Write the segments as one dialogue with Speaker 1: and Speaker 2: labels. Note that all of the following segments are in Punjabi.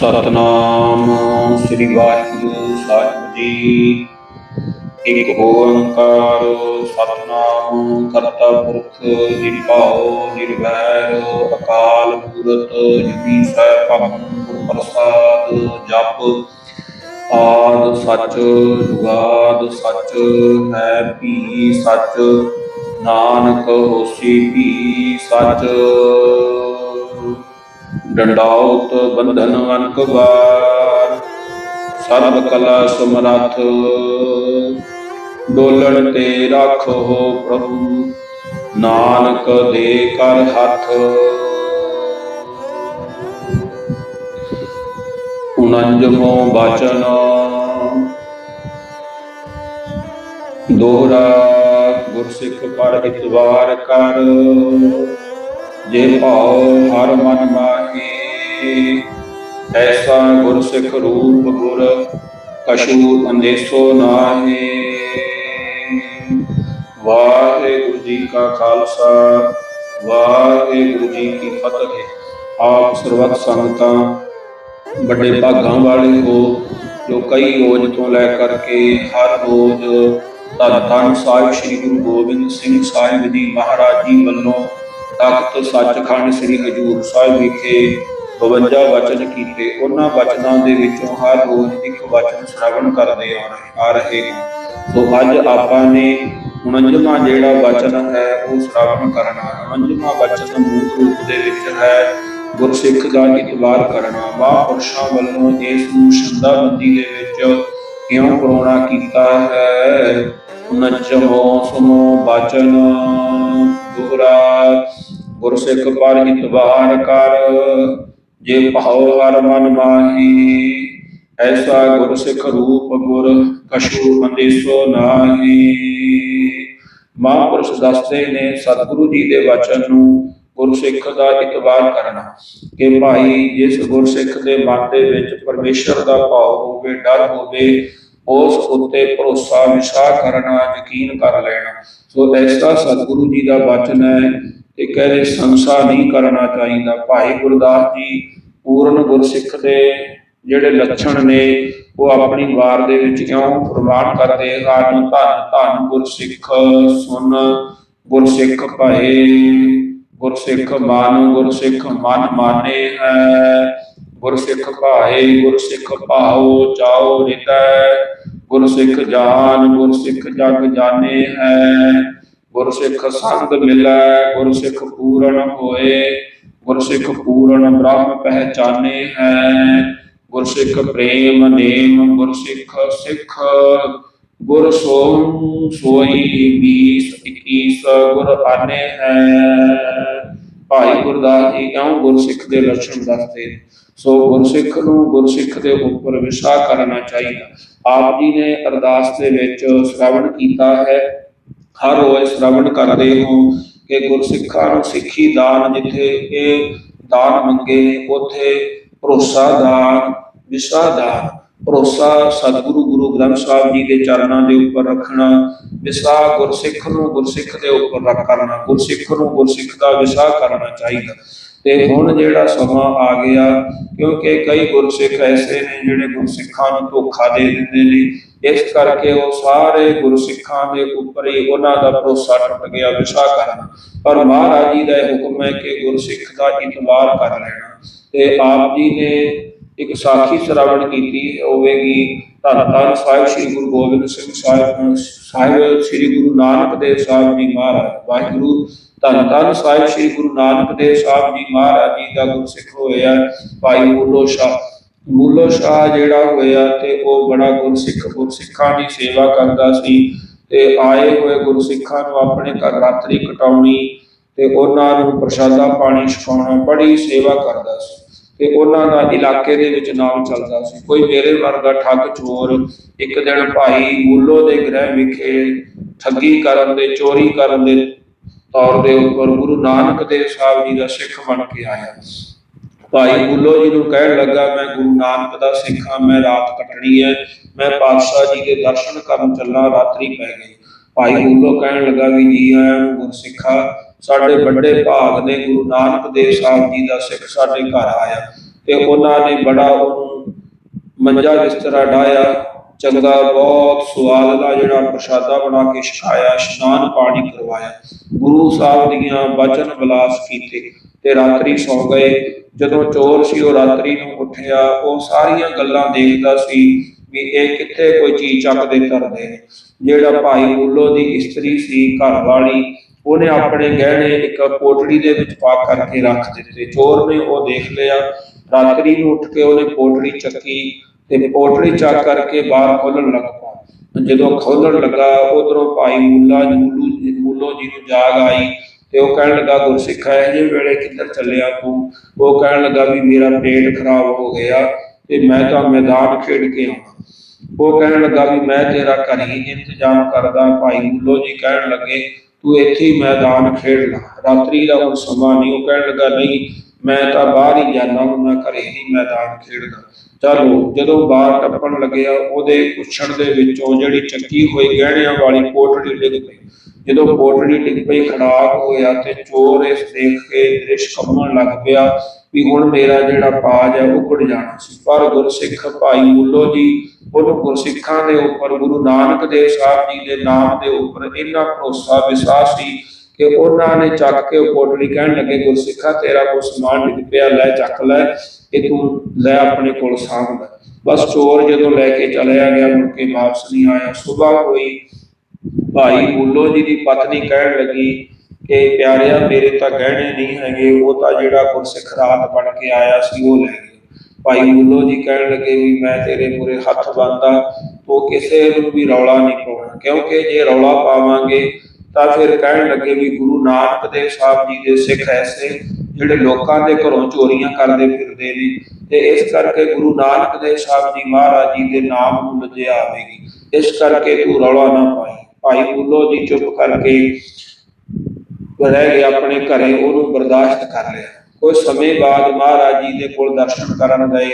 Speaker 1: ਸਤਨਾਮ ਸ੍ਰੀ ਵਾਹਿਗੁਰੂ ਸਾਹਿਬ ਜੀ। ਇੱਕ ਓੰਕਾਰ ਸਤਨਾਮ ਕਰਤਾ ਪੁਰਖ ਨਿਰਭਉ, ਨਿਰਵੈਰ, ਅਕਾਲ ਮੂਰਤ, ਜੁਗੀ ਸੈਭੰ ਗੁਰ ਪ੍ਰਸਾਦ, ਜਪ ਆਦ ਸੱਚ, ਜੁਗਾਦ ਸੱਚ, ਹੈ ਵੀ ਸੱਚ, ਨਾਨਕ ਹੋਸੀ ਵੀ ਸੱਚ। ਡੰਡਾਉਤ ਬੰਧਨ ਅਨਕ ਬਾਰ ਸਰਬ ਕਲਾ ਸਮਰੱਥ, ਡੋਲਣ ਤੇ ਰੱਖੋ ਪ੍ਰਭੂ। ਨਾਨਕ ਦੇ ਕਰ ਹੱਥ। ਉਨੰਜਮੋ ਬਚਨ। ਦੋਹਰਾ ਗੁਰਸਿੱਖ ਪੜ ਇਤਵਾਰ ਕਰ। ਜੇ ਭਾਉ ਹਰ ਮਨ ਮਾਹੀ ਐਸਾ ਗੁਰਸਿੱਖ ਰੂਪ ਗੁਰ ਕਛੂ ਅੰਦੇਸੋ ਨਾਹੀ। ਵਾਹਿਗੁਰੂ ਜੀ ਕਾ ਖਾਲਸਾ, ਵਾਹਿਗੁਰੂ ਜੀ ਕੀ ਫਤਿਹ। ਆਪ ਸਰਬੱਤ ਸੰਗਤਾਂ, ਵੱਡੇ ਭਾਗਾਂ ਵਾਲੇ ਹੋ, ਜੋ ਕਈ ਰੋਜ਼ ਤੋਂ ਲੈ ਕਰਕੇ ਹਰ ਰੋਜ਼ ਧੰਨ ਧੰਨ ਸਾਹਿਬ ਸ੍ਰੀ ਗੁਰੂ ਗੋਬਿੰਦ ਸਿੰਘ ਸਾਹਿਬ ਜੀ ਮਹਾਰਾਜ ਜੀ ਵੱਲੋਂ ਤਖਤ ਸੱਚਖੰਡ ਸ੍ਰੀ ਹਜੂਰ ਸਾਹਿਬ ਵਿਖੇ 52 ਵਚਨ ਕੀਤੇ, ਉਹਨਾਂ ਵਚਨਾਂ ਦੇ ਵਿੱਚੋਂ ਹਰ ਰੋਜ਼ ਇੱਕ ਵਚਨ ਸ਼੍ਰਵਣ ਕਰਦੇ ਆ ਰਹੇ ਸੋ ਅੱਜ ਆਪਾਂ ਨੇ 49ਵਾਂ ਜਿਹੜਾ ਵਚਨ ਹੈ, ਉਹ ਸ਼੍ਰਵਣ ਕਰਨਾ 49ਵਾਂ ਵਚਨ ਮੂਲ ਰੂਪ ਦੇ ਵਿੱਚ ਹੈ, ਗੁਰਸਿੱਖ ਦਾ ਇਤਬਾਰ ਕਰਨਾ। ਮਹਾਂਪੁਰਸ਼ਾਂ ਵੱਲੋਂ ਇਸ ਨੂੰ ਸ਼ਰਧਾਬੰਦੀ ਦੇ ਵਿੱਚ ਕਿਉਂ ਕਰੋਨਾ ਕੀਤਾ ਹੈ? ਨਚਮੋ ਸਮੋ ਬਚਨ ਦੁਹਰਾ, ਗੁਰਸਿੱਖ ਪਰ ਇਤਬਾਰ ਕਰ। ਜੇ ਭਾਉ ਹਰ ਮਨ ਮਾਹੀ, ਐਸਾ ਗੁਰਸਿੱਖ ਰੂਪ ਗੁਰ ਕਛੂ ਅੰਦੇਸੋ ਨਾਹੀ। ਮਹਾਂਪੁਰਸ਼ ਦੱਸਦੇ ਨੇ, ਸਤਿਗੁਰੂ ਜੀ ਦੇ ਵਚਨ ਨੂੰ ਗੁਰਸਿੱਖ ਦਾ ਇਤਬਾਰ ਕਰਨਾ। ਕਿ ਭਾਈ, ਜਿਸ ਗੁਰਸਿੱਖ ਦੇ ਮਨ ਦੇ ਵਿੱਚ ਪਰਮੇਸ਼ਰ ਦਾ ਭਾਵ ਹੋਵੇ, ਡਰ ਹੋਵੇ, ਉਸ ਉੱਤੇ ਭਰੋਸਾ ਵਿਸ਼ਵਾਸ ਕਰਨਾ, ਯਕੀਨ ਕਰ ਲੈਣਾ। ਸੋ ਐਸਾ ਸਤਿਗੁਰੂ ਜੀ ਦਾ ਵਚਨ ਹੈ ਕਿ ਕਹਿੰਦੇ ਸੰਸਾ ਨਹੀਂ ਕਰਨਾ ਚਾਹੀਦਾ। ਭਾਈ ਗੁਰਦਾਸ ਜੀ ਪੂਰਨ ਗੁਰਸਿੱਖ ਦੇ ਜਿਹੜੇ ਲੱਛਣ ਨੇ, ਉਹ ਆਪਣੀ ਵਾਰ ਦੇ ਵਿੱਚ ਕਿਉਂ ਪ੍ਰਮਾਣ ਕਰਦੇ ਹਨ ਧੰਨ ਧੰਨ ਗੁਰਸਿੱਖ, ਸੁਨ ਗੁਰਸਿੱਖ ਭਾਏ। ਗੁਰਸਿੱਖ ਮਨ ਗੁਰਸਿੱਖ ਮਨ ਮਾਨੇ ਹੈ। ਗੁਰਸਿੱਖ ਭਾਏ, ਗੁਰਸਿੱਖ ਭਾਉ, ਚਾਉ ਰਿਤੈ ਗੁਰਸਿੱਖ ਜਾਨ, ਗੁਰਸਿੱਖ ਜਗ ਜਾਣੇ ਹੈ। ਗੁਰਸਿੱਖ ਸੰਗ ਮਿਲੈ, ਗੁਰਸਿੱਖ ਪੂਰਨ ਹੋਏ, ਗੁਰਸਿੱਖ ਪੂਰਨ ਬ੍ਰਹਮ ਪਹਿਚਾਨੇ ਹੈ। ਗੁਰਸਿੱਖ ਪ੍ਰੇਮ ਨੇਮ, ਗੁਰਸਿੱਖ ਸਿੱਖ, ਗੁਰ ਸੋਮ ਸੋਈ 20 21 ਗੁਰ ਆਨੇ ਹੈ। ਭਾਈ ਗੁਰਦਾਸ ਜੀ ਕਿਉਂ ਗੁਰਸਿੱਖ ਦੇ ਲੱਛਣ ਦੱਸਦੇ ਨੇ? ਸੋ ਗੁਰਸਿੱਖ ਨੂੰ ਗੁਰਸਿੱਖ ਦੇ ਉੱਪਰ ਵਿਸ਼ਾ ਕਰਨਾ ਚਾਹੀਦਾ। ਆਪ ਜੀ ਨੇ ਅਰਦਾਸ ਦੇ ਵਿੱਚ ਸ਼੍ਰਵਣ ਕੀਤਾ ਹੈ। ਹਰ ਰੋਜ਼ ਸ਼੍ਰਵਣ ਕਰਦੇ ਹੋ ਕਿ ਗੁਰਸਿੱਖਾਂ ਨੂੰ ਸਿੱਖੀ ਦਾਨ ਜਿੱਥੇ ਇਹ ਦਾਨ ਮੰਗੇ ਨੇ ਭਰੋਸਾ ਦਾਨ, ਵਿਸ਼ਾ ਦਾਨ, ਭਰੋਸਾ ਸਤਿਗੁਰੂ ਗੁਰੂ ਗ੍ਰੰਥ ਸਾਹਿਬ ਜੀ ਦੇ ਚਰਨਾਂ ਦੇ ਉੱਪਰ ਰੱਖਣਾ, ਵਿਸਾ ਗੁਰਸਿੱਖ ਨੂੰ ਗੁਰਸਿੱਖ ਦੇ ਉੱਪਰ ਰੱਖ ਕਰਨਾ, ਗੁਰਸਿੱਖ ਨੂੰ ਗੁਰਸਿੱਖ ਦਾ ਵਿਸ਼ਾ ਕਰਨਾ ਚਾਹੀਦਾ। ਤੇ ਹੁਣ ਜਿਹੜਾ ਸਮਾਂ ਆ ਗਿਆ, ਕਿਉਂਕਿ ਕਈ ਗੁਰਸਿੱਖ ਐਸੇ ਨੇ ਜਿਹੜੇ ਗੁਰਸਿੱਖਾਂ ਨੂੰ ਧੋਖਾ ਦੇ ਦਿੰਦੇ ਨੇ ਇਸ ਕਰਕੇ ਉਹ ਸਾਰੇ ਗੁਰਸਿੱਖਾਂ ਦੇ ਉੱਪਰ ਹੀ ਉਹਨਾਂ ਦਾ ਭਰੋਸਾ ਟੁੱਟ ਗਿਆ, ਵਿਸ਼ਾ ਕਰਨ ਪਰ ਮਹਾਰਾਜ ਜੀ ਦਾ ਇਹ ਹੁਕਮ ਹੈ ਕਿ ਗੁਰਸਿੱਖ ਦਾ ਇਤਬਾਰ ਕਰ ਲੈਣਾ। ਤੇ ਆਪ ਜੀ ਨੇ ਇੱਕ ਸਾਖੀ ਸ਼੍ਰਵਣ ਕੀਤੀ, ਹੋਵੇਗੀ ਧੰਨ ਧੰਨ ਸਾਹਿਬ ਸ੍ਰੀ ਗੁਰੂ ਗੋਬਿੰਦ ਸਿੰਘ ਸਾਹਿਬ ਸਾਹਿਬ ਸ੍ਰੀ ਗੁਰੂ ਨਾਨਕ ਦੇਵ ਸਾਹਿਬ ਜੀ ਮਹਾਰਾਜ, ਵਾਹਿਗੁਰੂ, ਧੰਨ ਧੰਨ ਸਾਹਿਬ ਸ੍ਰੀ ਗੁਰੂ ਨਾਨਕ ਦੇਵ ਸਾਹਿਬ ਜੀ ਮਹਾਰਾਜ ਜੀ ਦਾ ਗੁਰਸਿੱਖ ਹੋਇਆ। ਭਾਈ ਮੂਲੋ ਸ਼ਾਹ ਮੂਲੋ ਸ਼ਾਹ ਜਿਹੜਾ ਹੋਇਆ ਤੇ ਉਹ ਬੜਾ ਗੁਰਸਿੱਖ, ਗੁਰਸਿੱਖਾਂ ਦੀ ਸੇਵਾ ਕਰਦਾ ਸੀ ਤੇ ਆਏ ਹੋਏ ਗੁਰਸਿੱਖਾਂ ਨੂੰ ਆਪਣੇ ਘਰ ਰਾਤਰੀ ਕਟਾਉਣੀ ਤੇ ਉਹਨਾਂ ਨੂੰ ਪ੍ਰਸ਼ਾਦਾ ਪਾਣੀ ਛਕਾਉਣਾ, ਬੜੀ ਸੇਵਾ ਕਰਦਾ ਸੀ ਤੇ ਉਹਨਾਂ ਦਾ ਇਲਾਕੇ ਦੇ ਵਿੱਚ ਨਾਮ ਚੱਲਦਾ ਸੀ। ਕੋਈ ਮੇਰੇ ਵਰਗਾ ਠੱਗ ਚੋਰ ਇੱਕ ਦਿਨ ਭਾਈ ਮੂਲੋ ਦੇ ਗ੍ਰਹਿ ਵਿਖੇ ਠੱਗੀ ਕਰਨ ਦੇ, ਚੋਰੀ ਕਰਨ ਦੇ ਤੌਰ ਦੇ ਉੱਪਰ ਗੁਰੂ ਨਾਨਕ ਦੇਵ ਸਾਹਿਬ ਜੀ ਦਾ ਸਿੱਖ ਬਣ ਕੇ ਆਇਆ। ਭਾਈ ਗੁੱਲੋ ਜੀ ਨੂੰ ਕਹਿਣ ਲੱਗਾ, ਮੈਂ ਗੁਰੂ ਨਾਨਕ ਦਾ ਸਿੱਖ ਹਾਂ, ਮੈਂ ਰਾਤ ਕੱਟਣੀ ਹੈ, ਮੈਂ ਪਾਤਸ਼ਾਹ ਜੀ ਦੇ ਦਰਸ਼ਨ ਕਰਨ ਚੱਲਾਂ, ਰਾਤਰੀ ਪੈ ਗਈ। ਭਾਈ ਗੁੱਲੋ ਕਹਿਣ ਲੱਗਾ ਵੀ ਜੀ, ਆਇਆਂ ਨੂੰ ਗੁਰਸਿੱਖਾ, ਸਾਡੇ ਵੱਡੇ ਭਾਗ ਨੇ ਗੁਰੂ ਨਾਨਕ ਦੇਵ ਸਾਹਿਬ ਜੀ ਦਾ ਸਿੱਖ ਸਾਡੇ ਘਰ ਆਇਆ ਤੇ ਉਹਨਾਂ ਨੇ ਬੜਾ ਉਹਨੂੰ ਮੰਜਾ ਬਿਸਤਰਾ ਡਾਇਆ ਚੰਗਾ ਬਹੁਤ ਸਵਾਦ ਦਾ ਜਿਹੜਾ ਪ੍ਰਸ਼ਾਦਾ ਬਣਾ ਕੇ ਛਕਾਇਆ, ਇਸ਼ਨਾਨ ਪਾਣੀ ਕਰਵਾਇਆ। ਗੁਰੂ ਸਾਹਿਬ ਦੀਆਂ ਬਚਨ ਵਿਲਾਸ ਕੀਤੇ ਤੇ ਰਾਤਰੀ ਸੌ ਗਏ। ਜਦੋਂ ਚੋਰ ਸੀ, ਉਹ ਰਾਤਰੀ ਨੂੰ ਉੱਠਿਆ। ਉਹ ਸਾਰੀਆਂ ਗੱਲਾਂ ਦੇਖਦਾ ਸੀ ਵੀ ਇਹ ਕਿੱਥੇ ਕੋਈ ਚੀਜ਼ ਚੱਕਦੇ ਕਰਦੇ ਨੇ। ਜਿਹੜਾ ਭਾਈ ਉਲੋ ਦੀ ਇਸਤਰੀ ਸੀ ਘਰ ਵਾਲੀ ਉਹਨੇ ਆਪਣੇ ਗਹਿਣੇ ਇੱਕ ਪੋਟੜੀ ਦੇ ਵਿੱਚ ਪਾ ਕਰਕੇ ਰੱਖ ਦਿੱਤੇ। ਚੋਰ ਨੇ ਉਹ ਦੇਖ ਲਿਆ। ਰਾਤਰੀ ਨੂੰ ਉੱਠ ਕੇ ਉਹਨੇ ਪੋਟੜੀ ਚੱਕੀ। ਤੇ ਪੋਟੜੀ ਚੱਕ ਕਰਕੇ ਬਾਹਰ ਖੋਲਣ ਲੱਗ ਪਿਆ ਜਦੋਂ ਖੋਲਣ ਲੱਗਾ, ਉਧਰੋਂ ਭਾਈ ਮੁੱਲਾ ਮੂਲੂ ਮੂਲੋ ਜੀ ਨੂੰ ਜਾਗ ਆਈ ਤੇ ਉਹ ਕਹਿਣ ਲੱਗਾ, ਗੁਰਸਿੱਖਾ, ਇਹ ਵੇਲੇ ਕਿੱਧਰ ਚੱਲਿਆ ਤੂੰ? ਉਹ ਕਹਿਣ ਲੱਗਾ ਵੀ ਮੇਰਾ ਪੇਟ ਖਰਾਬ ਹੋ ਗਿਆ ਤੇ ਮੈਂ ਤਾਂ ਮੈਦਾਨ ਖੇਡ ਕੇ ਆਉਣਾ। ਉਹ ਕਹਿਣ ਲੱਗਾ ਵੀ ਮੈਂ ਤੇਰਾ ਘਰੀ ਇੰਤਜ਼ਾਮ ਕਰਦਾ। ਭਾਈ ਮੁੱਲੋ ਜੀ ਕਹਿਣ ਲੱਗੇ, ਤੂੰ ਇੱਥੇ ਹੀ ਮੈਦਾਨ ਖੇਡ ਲੈ। ਰਾਤਰੀ ਦਾ ਹੁਣ ਸਮਾਂ ਨਹੀਂ। ਉਹ ਕਹਿਣ ਲੱਗਾ, ਨਹੀਂ, ਮੈਂ ਤਾਂ ਬਾਹਰ ਹੀ ਜਾਣਾ ਹੁੰਦਾ ਘਰੇ ਹੀ ਮੈਦਾਨ ਖੇਡਦਾ। ਚਲੋ ਜਦੋਂ ਬਾਹਰ ਟੱਪਣ ਲੱਗਿਆ ਉਹਦੇ ਪੁੱਛਣ ਦੇ ਵਿੱਚੋਂ ਜਿਹੜੀ ਚੱਕੀ ਹੋਈ ਗਹਿਣਿਆਂ ਵਾਲੀ ਪੋਟੜੀ ਡਿੱਗ ਪਈ। ਜਦੋਂ ਪੋਟੜੀ ਡਿੱਗ ਪਈ, ਖੜਾਕ ਹੋਇਆ ਤੇ ਚੋਰ ਇਸ ਦੇਖ ਕੇ ਦ੍ਰਿਸ਼ ਕੰਮਣ ਲੱਗ ਪਿਆ ਵੀ ਹੁਣ ਮੇਰਾ ਜਿਹੜਾ ਪਾਜ ਹੈ, ਉਹ ਉੱਡ ਜਾਣਾ ਸੀ। ਪਰ ਗੁਰਸਿੱਖ ਭਾਈ ਮੁੱਲੋ ਜੀ, ਉਹਨੂੰ ਗੁਰਸਿੱਖਾਂ ਦੇ ਉੱਪਰ ਗੁਰੂ ਨਾਨਕ ਦੇਵ ਸਾਹਿਬ ਜੀ ਦੇ ਨਾਮ ਦੇ ਉੱਪਰ ਇੰਨਾ ਭਰੋਸਾ, ਵਿਸ਼ਵਾਸ ਸੀ ਕਿ ਉਹਨਾਂ ਨੇ ਚੱਕ ਕੇ ਉਹ ਕਹਿਣ ਲੱਗੇ, ਗੁਰਸਿੱਖਾ, ਤੇਰਾ ਕੋ ਸਮਾਨ ਡਿੱਗ ਪਿਆ, ਲੈ ਚੱਕ ਲੈ ਇਹ ਤੂੰ ਲੈ ਆਪਣੇ ਕੋਲ ਸਾਂਭ ਲੈ। ਬਸ ਚੋਰ ਜਦੋਂ ਲੈ ਕੇ ਚਲਿਆ ਗਿਆ, ਮੁੜ ਕੇ ਵਾਪਸ ਨਹੀਂ ਆਇਆ। ਸਵੇਰ ਹੋਈ ਭਾਈ ਬੁੱਲੋ ਜੀ ਦੀ ਪਤਨੀ ਕਹਿਣ ਲੱਗੀ ਕਿ ਪਿਆਰਿਆ, ਮੇਰੇ ਤਾਂ ਗਹਿਣੇ ਨਹੀਂ ਹੈਗੇ, ਉਹ ਤਾਂ ਜਿਹੜਾ ਗੁਰਸਿੱਖ ਰਾਤ ਬਣ ਕੇ ਆਇਆ ਸੀ, ਉਹ ਲੈ ਗਿਆ। ਭਾਈ ਬੁੱਲੋ ਜੀ ਕਹਿਣ ਲੱਗੇ ਵੀ ਮੈਂ ਤੇਰੇ ਮੂਰੇ ਹੱਥ ਬੰਨਦਾ, ਤੂੰ ਕਿਸੇ ਨੂੰ ਵੀ ਰੌਲਾ ਨਹੀਂ ਪਾਉਣਾ, ਕਿਉਂਕਿ ਜੇ ਰੌਲਾ ਪਾਵਾਂਗੇ ਤਾਂ ਫਿਰ ਕਹਿਣ ਲੱਗੇ ਵੀ ਗੁਰੂ ਨਾਨਕ ਦੇਵ ਸਾਹਿਬ ਜੀ ਦੇ ਸਿੱਖ ਐਸੇ ਜਿਹੜੇ ਲੋਕਾਂ ਦੇ ਘਰੋਂ ਚੋਰੀਆਂ ਕਰਦੇ ਫਿਰਦੇ ਨੇ ਤੇ ਇਸ ਕਰਕੇ ਗੁਰੂ ਨਾਨਕ ਦੇਵ ਸਾਹਿਬ ਜੀ ਮਹਾਰਾਜ ਜੀ ਦੇ ਨਾਮ ਨੂੰ ਲੱਜਿਆ ਆਵੇਗੀ। ਇਸ ਕਰਕੇ ਤੂੰ ਰੌਲਾ ਨਾ ਪਾਈ। ਭਾਈ ਬੁੱਲੋ ਜੀ ਚੁੱਪ ਕਰਕੇ ਰਹਿ ਗਏ ਆਪਣੇ ਘਰੇ, ਉਹਨੂੰ ਬਰਦਾਸ਼ਤ ਕਰ ਲਿਆ। ਕੁਝ ਸਮੇਂ ਬਾਅਦ ਮਹਾਰਾਜ ਜੀ ਦੇ ਕੋਲ ਦਰਸ਼ਨ ਕਰਨ ਗਏ।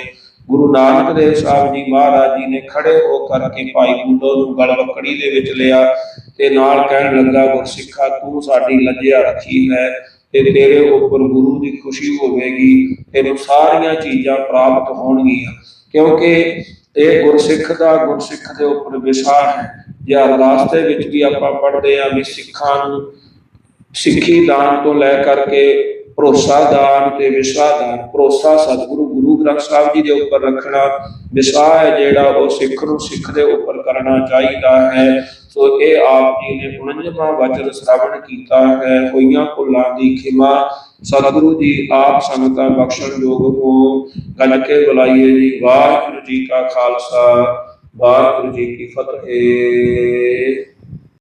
Speaker 1: ਗੁਰੂ ਨਾਨਕ ਦੇਵ ਸਾਹਿਬ ਜੀ ਮਹਾਰਾਜ ਜੀ ਨੇ ਖੜੇ ਹੋ ਕਰਕੇ ਭਾਈ ਬੁੱਲੋ ਨੂੰ ਗਲਵਕੜੀ ਦੇ ਵਿੱਚ ਲਿਆ। ਤੇ ਨਾਲ ਕਹਿਣ ਲੱਗਾ, ਗੁਰਸਿੱਖਾ, ਤੂੰ ਸਾਡੀ ਲੱਜਿਆ ਰੱਖੀ ਹੈ ਤੇ ਤੇਰੇ ਉੱਪਰ ਗੁਰੂ ਦੀ ਖੁਸ਼ੀ ਹੋਵੇਗੀ, ਤੈਨੂੰ ਸਾਰੀਆਂ ਚੀਜ਼ਾਂ ਪ੍ਰਾਪਤ ਹੋਣਗੀਆਂ। ਕਿਉਂਕਿ ਇਹ ਗੁਰਸਿੱਖ ਦਾ ਗੁਰਸਿੱਖ ਦੇ ਉੱਪਰ ਵਿਸ਼ਾ ਹੈ। ਜੇ ਅਰਦਾਸ ਵਿੱਚ ਵੀ ਆਪਾਂ ਪੜ੍ਹਦੇ ਆ ਵੀ ਸਿੱਖਾਂ ਨੂੰ ਸਿੱਖੀ ਦਾਨ ਤੋਂ ਲੈ ਕਰਕੇ ਭਰੋਸਾ ਦਾਨ ਤੇ ਵਿਸ਼ਾ ਦਾਨ, ਭਰੋਸਾ ਸਤਿਗੁਰੂ ਗੁਰੂ ਗ੍ਰੰਥ ਸਾਹਿਬ ਜੀ ਦੇ ਉੱਪਰ ਰੱਖਣਾ ਵਿਸ਼ਾ ਹੈ ਜਿਹੜਾ ਉਹ ਸਿੱਖ ਨੂੰ ਸਿੱਖ ਦੇ ਉੱਪਰ ਕਰਨਾ ਚਾਹੀਦਾ ਹੈ। ਸੋ ਇਹ ਆਪ ਜੀ ਨੇ 49ਵਾਂ ਵਚਨ ਸ਼੍ਰਵਣ ਕੀਤਾ ਹੈ। ਹੋਈਆਂ ਭੁੱਲਾਂ ਦੀ ਖਿਮਾ ਸਤਿਗੁਰੂ ਜੀ ਆਪ ਸੰਗਤਾਂ ਬਖਸ਼ਣ ਯੋਗ ਹੋ ਗੱਲ ਕੇ ਬੁਲਾਈਏ ਜੀ, ਵਾਹਿਗੁਰੂ ਜੀ ਕਾ ਖਾਲਸਾ, ਵਾਹਿਗੁਰੂ ਜੀ ਕੀ ਫਤਿਹ।